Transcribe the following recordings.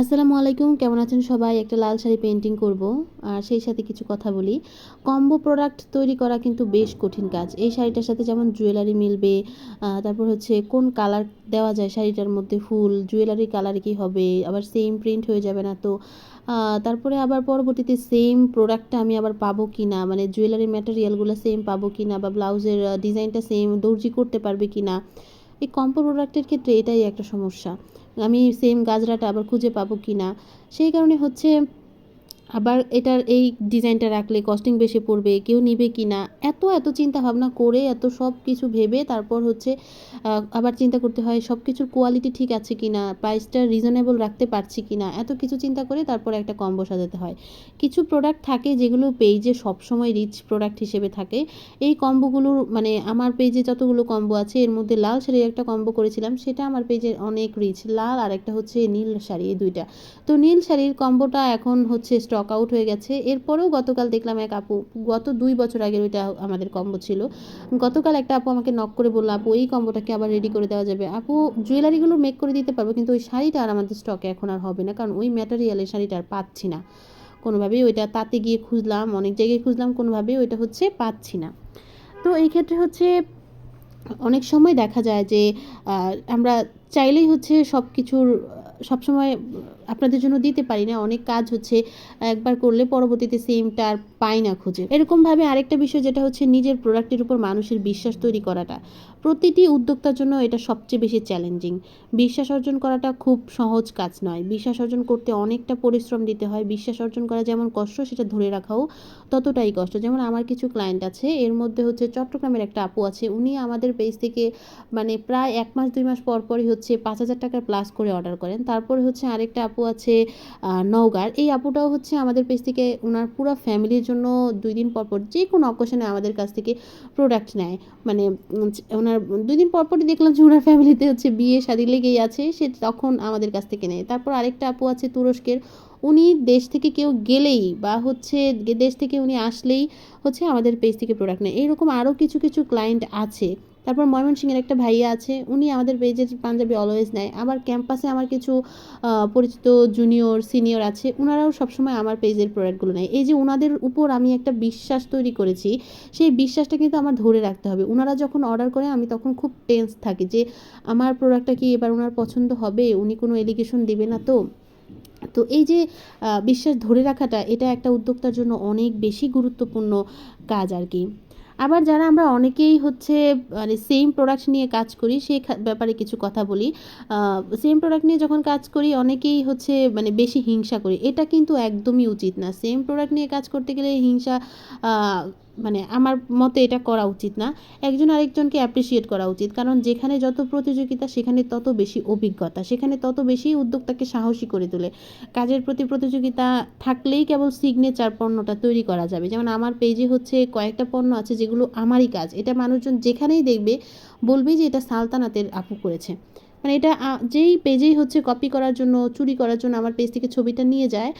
আসসালামু আলাইকুম, কেমন আছেন সবাই? একটা লাল শাড়ি পেন্টিং করব। আর সেই সাথে কিছু কথা বলি। কম্বো প্রোডাক্ট তৈরি করা কিন্তু বেশ কঠিন কাজ। এই শাড়িটার সাথে যেমন জুয়েলারি মিলবে তারপর হচ্ছে কোন কালার দেওয়া যায় শাড়িটার মধ্যে ফুল জুয়েলারি কালার কি হবে, আবার সেম প্রিন্ট হয়ে যাবে না তো। তারপরে আবার পরবর্তীতে সেম প্রোডাক্টটা আমি আবার পাবো কি না মানে জুয়েলারি ম্যাটেরিয়ালগুলো সেম পাবো কি না বা ব্লাউজের ডিজাইনটা সেম দর্জি করতে পারবে কি না এই কম্বো প্রোডাক্টের ক্ষেত্রে এটাই একটা সমস্যা। আমি সেম গাজরাটা আবার খুঁজে পাবো কি না সেই কারণে হচ্ছে আবার এটার এই ডিজাইনটা রাখলে কস্টিং বেশি পড়বে, কেউ নিবে কি না এত এত চিন্তা ভাবনা করে এত সব কিছু ভেবে তারপর হচ্ছে আবার চিন্তা করতে হয় সব কিছুর কোয়ালিটি ঠিক আছে কি না প্রাইসটা রিজনেবল রাখতে পারছি কি না এত কিছু চিন্তা করে তারপর একটা কম্বো সাজাতে হয়। কিছু প্রোডাক্ট থাকে যেগুলো পেজে সবসময় রিচ প্রোডাক্ট হিসেবে থাকে, এই কম্বোগুলোর মানে আমার পেজে যতগুলো কম্বো আছে, এর মধ্যে লাল শাড়ির একটা কম্বো করেছিলাম, সেটা আমার পেজে অনেক রিচ লাল আর একটা হচ্ছে নীল শাড়ি এই দুইটা। তো নীল শাড়ির কম্বোটা এখন হচ্ছে স্টক আউট হয়ে গেছে। এরপরেও গতকাল দেখলাম এক আপু, গত দুই বছর আগের ওইটা আমাদের কম্বো ছিল। গতকাল একটা আপু আমাকে নক করে বলল, আপু, এই কম্বোটাকে আবার রেডি করে দেওয়া যাবে। আপু জুয়েলারিগুলো মেক করে দিতে পারব, কিন্তু ওই শাড়িটা আর আমাদের স্টকে এখন আর হবে না, কারণ ওই ম্যাটেরিয়ালের শাড়িটা আর পাচ্ছি না। কোনোভাবেই ওইটা তাতে গিয়ে খুঁজলাম, অনেক জায়গায় খুঁজলাম, কোনোভাবেই ওইটা হচ্ছে পাচ্ছি না। তো এই ক্ষেত্রে হচ্ছে অনেক সময় দেখা যায় যে আমরা চাইলেই হচ্ছে সব কিছুর সবসময়, আপনাদের জন্য দিতে পারি না। অনেক কাজ হচ্ছে, একবার করলে পরবর্তীতে সেমটা আর পাই না খুঁজে। এরকমভাবে আরেকটা বিষয় যেটা হচ্ছে, নিজের প্রোডাক্টের উপর মানুষের বিশ্বাস তৈরি করাটা। প্রতিটি উদ্যোক্তার জন্য এটা সবচেয়ে বেশি চ্যালেঞ্জিং বিশ্বাস অর্জন করাটা খুব সহজ কাজ নয়। বিশ্বাস অর্জন করতে অনেকটা পরিশ্রম দিতে হয়। বিশ্বাস অর্জন করা যেমন কষ্ট, সেটা ধরে রাখাও ততটাই কষ্ট। যেমন আমার কিছু ক্লায়েন্ট আছে, এর মধ্যে হচ্ছে চট্টগ্রামের একটা আপু আছে। উনি আমাদের পেজ থেকে মানে প্রায় এক মাস, দুই মাস পর পরই হচ্ছে পাঁচ হাজার টাকার প্লাস করে অর্ডার করেন। তারপরে হচ্ছে আরেকটা আপু আছে নওগাঁর। এই আপুটাও হচ্ছে আমাদের পেজ থেকে ওনার পুরো ফ্যামিলির জন্য দুই দিন পর পর যে কোনো অকেশনে আমাদের কাছ থেকে প্রোডাক্ট নেয়। মানে ওনার দুই দিন পর পরই দেখলাম যে ওনার ফ্যামিলিতে হচ্ছে বিয়ে, শাদি লেগেই আছে, সে তখন আমাদের কাছ থেকে নেয়। তারপর আরেকটা আপু আছে তুরস্কের, উনি দেশ থেকে কেউ গেলেই বা হচ্ছে দেশ থেকে উনি আসলেই হচ্ছে আমাদের পেজ থেকে প্রোডাক্ট নেয়। এইরকম আরও কিছু কিছু ক্লায়েন্ট আছে। তারপর ময়মনসিংহের একটা ভাইয়া আছে, উনি আমাদের পেজের পাঞ্জাবি অলওয়েজ নেয়। আবার ক্যাম্পাসে আমার কিছু পরিচিত জুনিয়র সিনিয়র আছে ওনারাও সবসময় আমার পেজের প্রোডাক্টগুলো নেয়। এই যে ওনাদের উপর আমি একটা বিশ্বাস তৈরি করেছি, সেই বিশ্বাসটা কিন্তু আমার ধরে রাখতে হবে। ওনারা যখন অর্ডার করে, আমি তখন খুব টেন্স থাকি যে, আমার প্রোডাক্টটা কি এবার ওনার পছন্দ হবে? উনি কোনো এলিগেশন দেবে না তো? তো এই যে বিশ্বাস ধরে রাখাটা, এটা একটা উদ্যোক্তার জন্য অনেক বেশি গুরুত্বপূর্ণ কাজ আর কি। আবার যারা আমরা অনেকেই হচ্ছে মানে সেম প্রোডাক্ট নিয়ে কাজ করি সেই ব্যাপারে কিছু কথা বলি। সেম প্রোডাক্ট নিয়ে যখন কাজ করি, অনেকেই হচ্ছে মানে বেশি হিংসা করি। এটা কিন্তু একদমই উচিত না। সেম প্রোডাক্ট নিয়ে কাজ করতে গেলে হিংসা মানে আমার মতে এটা করা উচিত না। একজন আরেকজনকে অ্যাপ্রিসিয়েট করা উচিত। কারণ যেখানে যত প্রতিযোগিতা, সেখানে তত বেশি অভিজ্ঞতা, সেখানে তত বেশি উদ্যোক্তাকে সাহসী করে তোলে। কাজের প্রতি প্রতিযোগিতা থাকলেই কেবল সিগনেচার পণ্যটা তৈরি করা যাবে। যেমন আমার পেজে হচ্ছে কয়েকটা পণ্য আছে যেগুলো আমারই কাজ। এটা মানুষজন যেখানেই দেখবে, বলবে যে এটা সালতানাতের আপু করেছে। মানে এটা যেই পেজেই হচ্ছে কপি করার জন্য, চুরি করার জন্য আমার পেজ থেকে ছবিটা নিয়ে যায়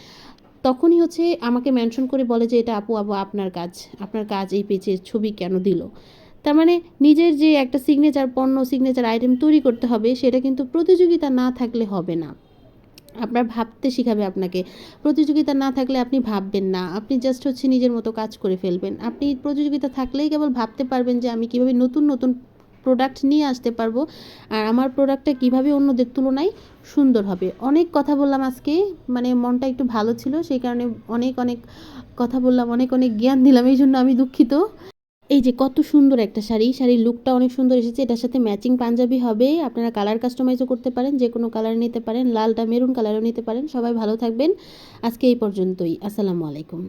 তখনই হচ্ছে আমাকে মেনশন করে বলে যে, এটা আপু আপু, আপনার কাজ। আপনার কাজ এই পেজের ছবি কেন দিল? তার মানে নিজের যে একটা সিগনেচার পণ্য সিগনেচার আইটেম তৈরি করতে হবে, সেটা কিন্তু প্রতিযোগিতা না থাকলে হবে না। আপনার ভাবতে শিখাবে আপনাকে। প্রতিযোগিতা না থাকলে আপনি ভাববেন না। আপনি জাস্ট হচ্ছে নিজের মতো কাজ করে ফেলবেন। আপনি প্রতিযোগিতা থাকলেই কেবল ভাবতে পারবেন যে, আমি কীভাবে নতুন নতুন প্রোডাক্ট নিয়ে আসতে পারব। আর আমার প্রোডাক্টটা কীভাবে অন্যদের তুলনায় সুন্দর হবে? অনেক কথা বললাম আজকে মানে মনটা একটু ভালো ছিল, সেই কারণে অনেক অনেক কথা বললাম, অনেক অনেক জ্ঞান দিলাম, এই জন্য আমি দুঃখিত। এই যে কত সুন্দর একটা শাড়ি শাড়ির লুকটা অনেক সুন্দর এসেছে, এটার সাথে ম্যাচিং পাঞ্জাবি হবে, আপনারা কালার কাস্টমাইজও করতে পারেন, যে কোনো কালার নিতে পারেন, লালটা মেরুন কালারও নিতে পারেন, সবাই ভালো থাকবেন। আজকে এই পর্যন্তই, আসসালামু আলাইকুম।